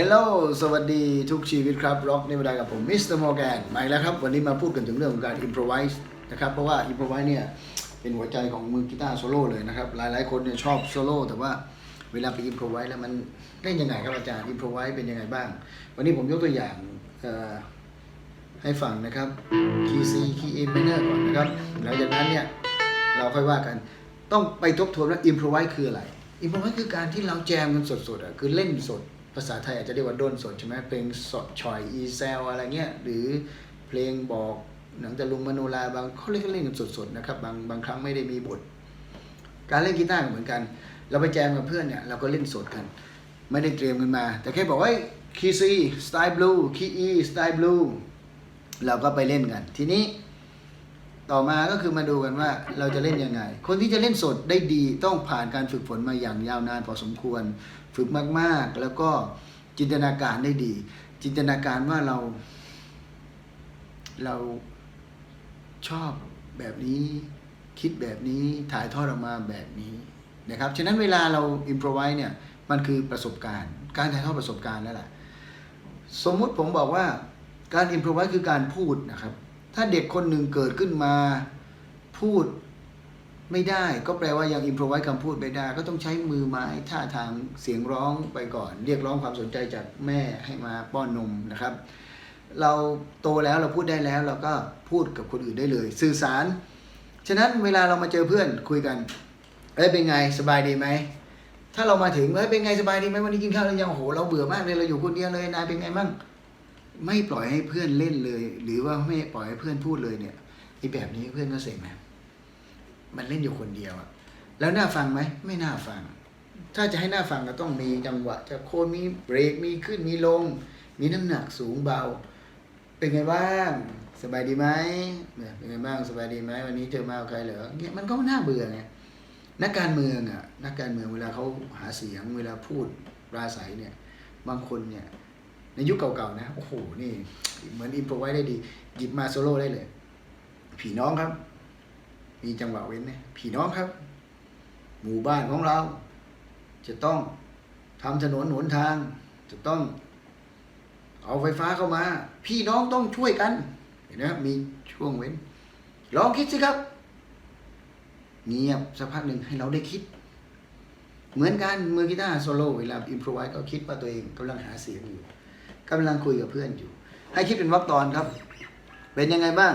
ฮลโลสวัสดีทุกชีวิตครับร็อกในเวลากับผมมิสเตอร์มอร์แกนมาอีกแล้วครับ วันนี้มาพูดกันถึงเรื่องของการอิ p พ o ไวส์นะครับ เพราะว่าอิ p พ o ไวส์เนี่ย เป็นหัวใจของมือกีตาร์โซโล่เลยนะครับ หลายๆคนเนี่ยชอบโซโล่แต่ว่าเวลาไปอิ p พ o ไวส์แล้วมันเล่นยังไงครับอาจารย์อิ p พ o ไวส์เป็นยังไงบ้าง วันนี้ผมยกตัวอย่างให้ฟังนะครับคีย์ซีคีย์เอ็มไมเนอร์ก่อนนะครับหลังจากนั้นเนี่ยเราค่อยว่ากันต้องไปทบทวนว่าอิ p พ o ไวส์คืออะไรอิ p พ o ไวส์คือการที่เราแจมกันสดๆอะคือเล่นสด ภาษาไทยอาจจะเรียกว่าด้นสดใช่ไหมเพลงสดชอยอีเซลอะไรเงี้ยหรือเพลงบอกหนังตะลุงมโนราบางเขาเล่นก็เล่นกันสดๆนะครับบางบางครั้งไม่ได้มีบท การเล่นกีตาร์เหมือนกัน เราไปแจมกับเพื่อนเนี่ยเราก็เล่นสดกัน ไม่ได้เตรียมกันมา แต่แค่บอกว่าคีซีสไตล์บลูคีอีสไตล์บลูเราก็ไปเล่นกัน ทีนี้ ต่อมาก็คือมาดูกันว่าเราจะเล่นยังไง คนที่จะเล่นสดได้ดีต้องผ่านการฝึกฝนมาอย่างยาวนานพอสมควร ฝึกมาก ๆ แล้วก็จินตนาการได้ดี จินตนาการว่าเรา เราชอบแบบนี้คิดแบบนี้ถ่ายทอดออกมาแบบนี้นะครับ ฉะนั้นเวลาเราอิมพรไวเนี่ยมันคือประสบการณ์ การถ่ายทอดประสบการณ์นั่นแหละ สมมุติผมบอกว่าการอิมพรไวคือการพูดนะครับ ถ้าเด็กคนหนึ่งเกิดขึ้นมาพูดไม่ได้ก็แปลว่ายังอิมพรไวคำพูดไม่ได้ ก็ต้องใช้มือไม้ท่าทางเสียงร้องไปก่อน เรียกร้องความสนใจจากแม่ให้มาป้อนนมนะครับ เราโตแล้วเราพูดได้แล้ว เราก็พูดกับคนอื่นได้เลย สื่อสาร ฉะนั้นเวลาเรามาเจอเพื่อนคุยกันเอ้ยเป็นไงสบายดีไหมถ้าเรามาถึงเอ้ยเป็นไงสบายดีไหมวันนี้กินข้าวหรือยังโอ้โหเราเบื่อมากเลยเราอยู่คนเดียวเลยนายเป็นไงบ้าง ไม่ปล่อยให้เพื่อนเล่นเลย หรือว่าไม่ปล่อยให้เพื่อนพูดเลยเนี่ยไอ้แบบนี้เพื่อนก็เสร็จไหมมันเล่นอยู่คนเดียวอะแล้วน่าฟังไหมไม่น่าฟัง ถ้าจะให้น่าฟังก็ต้องมีจังหวะ จะโคนมีเบรกมีขึ้นมีลง มีน้ำหนักสูงเบา เป็นไงบ้างสบายดีไหมเนี่ยเป็นไงบ้างสบายดีไหมวันนี้เจอมาใครเหรอเนี่ยมันก็น่าเบื่อไงนักการเมืองอะนักการเมืองเวลาเขาหาเสียงเวลาพูดปราศัยเนี่ย บางคนเนี่ย ในยุคเก่าๆนะโอ้โหนี่เหมือนอินโฟไว้ได้ดี หยิบมาโซโล่ได้เลย ผีน้องครับ มีจังหวะเว้นนะผีน้องครับ หมู่บ้านของเรา จะต้องทำถนนหนทาง จะต้อง เอาไฟฟ้าเข้ามา พี่น้องต้องช่วยกันเห็นไหมมีช่วงเว้น ลองคิดสิครับ เงียบสักพักหนึ่งให้เราได้คิด เหมือนกันมือกีตาร์โซโล่เวลาอินโฟไว้ก็คิดว่าตัวเองกำลังหาเสียงอยู่ กำลังคุยกับเพื่อนอยู่ ให้คิดเป็นวรรคตอนครับ เป็นยังไงบ้าง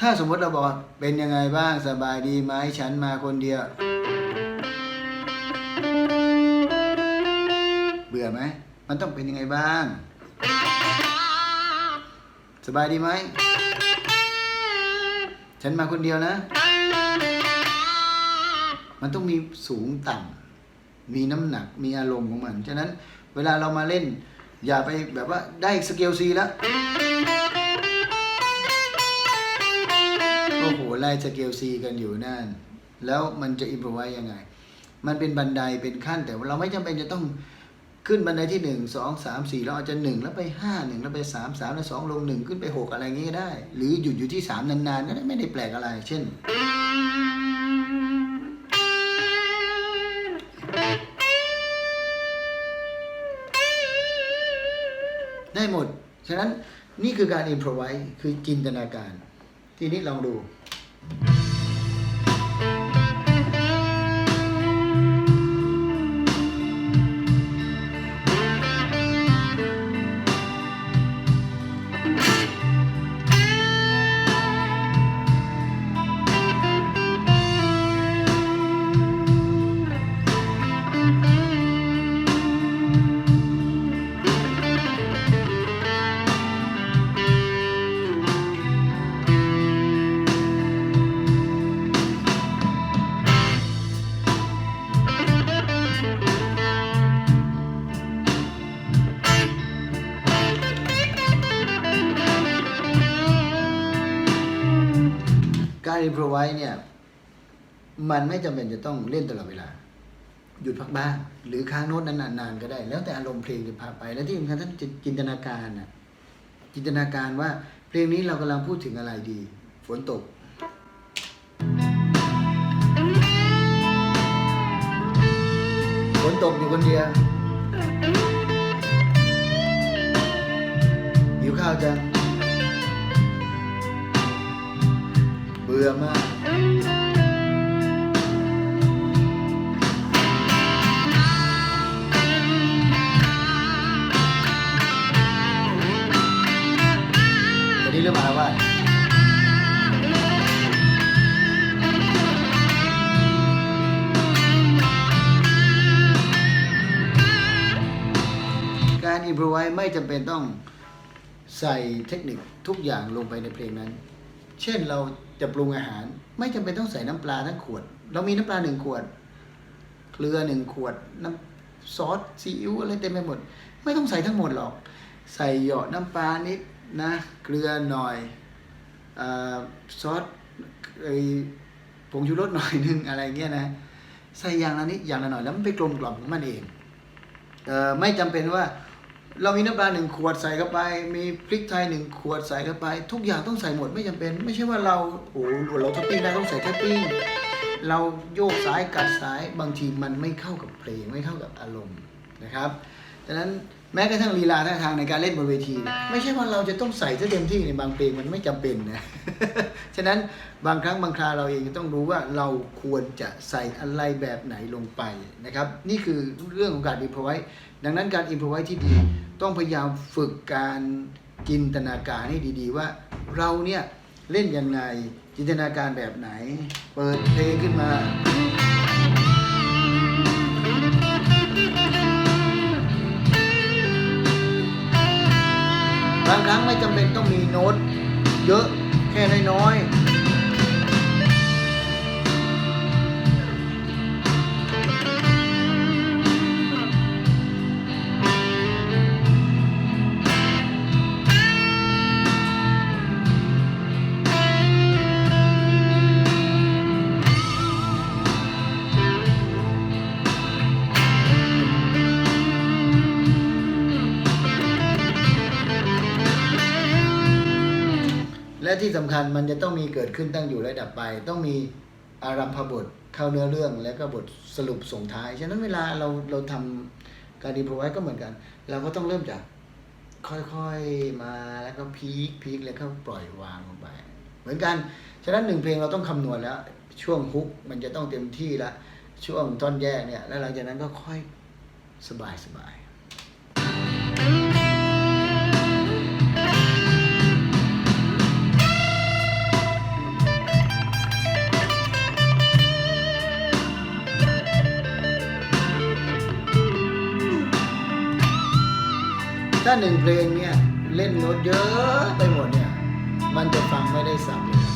ถ้าสมมติเราบอกเป็นยังไงบ้างสบายดีไหมฉันมาคนเดียว เบื่อไหมมันต้องเป็นยังไงบ้าง สบายดีไหม ฉันมาคนเดียวนะ มันต้องมีสูงต่ำมีน้ำหนักมีอารมณ์ของมัน ฉะนั้น เวลาเรามาเล่น อย่าไปแบบว่าได้สเกลซีแล้ว โอ้โห ไล่สเกลซีกันอยู่นั่น แล้วมันจะอิมพอไว้ยังไง มันเป็นบันไดเป็นขั้นแต่เราไม่จำเป็นจะต้องขึ้นบันไดที่หนึ่งสองสามสี่เราอาจจะหนึ่งแล้วไปห้าหนึ่งแล้วไปสามสามแล้วสองลงหนึ่งขึ้นไปหกอะไรอย่างงี้ก็ได้ หรือหยุดอยู่ที่สามนานๆก็ไม่ได้แปลกอะไร เช่น ได้หมด ฉะนั้นนี่คือการอินพรไวคือจินตนาการ ทีนี้ลองดู พรไว้เนี่ย มันไม่จำเป็นจะต้องเล่นตลอดเวลา หยุดพักบ้าง หรือค้างโน้ตนานๆก็ได้ แล้วแต่อารมณ์เพลงจะพาไป และที่สำคัญท่านจินตนาการนะจินตนาการว่าเพลงนี้เรากำลังพูดถึงอะไรดี ฝนตกฝนตกอยู่คนเดียวหิวข้าวจัง บื่อมากวันนี้เริ่มมาแล้วว่าการอิน r o ไวไม่จำเป็นต้องใส่เทคนิคทุกอย่างลงไปในเพลงนั้น เช่นเราจะปรุงอาหาร ไม่จำเป็นต้องใส่น้ำปลาทั้งขวด เรามีน้ำปลาหนึ่งขวด เกลือหนึ่งขวด น้ำซอสซีอิ๊วอะไรเต็มไปหมด ไม่ต้องใส่ทั้งหมดหรอก ใส่เหยาะน้ำปลานิดนะ เกลือหน่อยอซอสไอผงชูรสหน่อยนึงอะไรเงี้ยนะ ใส่อย่างละนิดอย่างละหน่อยแล้วมันไปกลมกล่อมของมันเองเออไม่จำเป็นว่า เรามีน้ำปลาหนึ่งขวดใส่เข้าไป มีพริกไทยหนึ่งขวดใส่เข้าไป ทุกอย่างต้องใส่หมดไม่จำเป็น ไม่ใช่ว่าเราโอ้โหเราท็อปปิ้งได้ต้องใส่ท็อปปิ้งเราโยกซ้ายกัดซ้ายบางทีมันไม่เข้ากับเพลงไม่เข้ากับอารมณ์นะครับดังนั้นแม้กระทั่งลีลาท่าทางในการเล่นบนเวที ไม่ใช่ว่าเราจะต้องใส่เต็มที่ในบางเพลงมันไม่จำเป็นนะ ฉะนั้นบางครั้งบางคราเราเองต้องรู้ว่าเราควรจะใส่อะไรแบบไหนลงไปนะครับ นี่คือเรื่องของการอินพ o ไว้ ดังนั้นการอินพ o ไว้ที่ดี ต้องพยายามฝึกการจินตนาการให้ดีๆ ว่าเราเนี่ยเล่นยังไงจินตนาการแบบไหน เปิดเพลงขึ้นมาบางครั้งไม่จำเป็นต้องมีโน้ตเยอะแค่น้อยๆ และที่สำคัญมันจะต้องมีเกิดขึ้นตั้งอยู่และดับไป ต้องมีอารัมพบทเข้าเนื้อเรื่องแล้วก็บทสรุปส่งท้าย ฉะนั้นเวลาเราเราทำการดีโพรไวก็เหมือนกัน เราก็ต้องเริ่มจากค่อยๆมาแล้วก็พีคพีคแล้วก็ปล่อยวางลงไป เหมือนกัน ฉะนั้นหนึ่งเพลงเราต้องคำนวณแล้ว ช่วงฮุกมันจะต้องเต็มที่ละช่วงท่อนแยกเนี่ย แล้วหลังจากนั้นก็ค่อยสบายสบาย ถ้าหนึ่งเพลงเนี่ยเล่นโน้ตเยอะไปหมดเนี่ย มันจะฟังไม่ได้สับเลย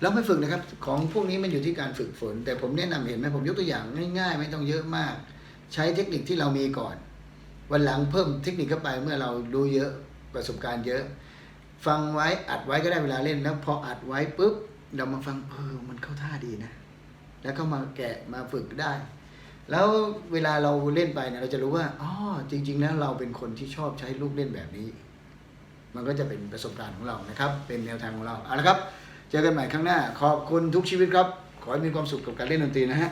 แล้วไม่ฝึกนะครับ ของพวกนี้มันอยู่ที่การฝึกฝน แต่ผมแนะนำเห็นไหมผมยกตัวอย่างง่าย ๆ ไม่ต้องเยอะมาก ใช้เทคนิคที่เรามีก่อน วันหลังเพิ่มเทคนิคเข้าไปเมื่อเรารู้เยอะประสบการณ์เยอะ ฟังไว้อัดไว้ก็ได้เวลาเล่นแล้วพออัดไว้ปุ๊บเรามาฟังเออมันเข้าท่าดีนะ แล้วก็มาแกะมาฝึกได้ แล้วเวลาเราเล่นไปเนี่ยเราจะรู้ว่าอ๋อจริง ๆ แล้วเราเป็นคนที่ชอบใช้ลูกเล่นแบบนี้ มันก็จะเป็นประสบการณ์ของเรานะครับ เป็นแนวทางของเราเอาละครับ เจอกันใหม่ครั้งหน้า ขอบคุณทุกชีวิตครับ ขอให้มีความสุขกับการเล่นดนตรีนะฮะ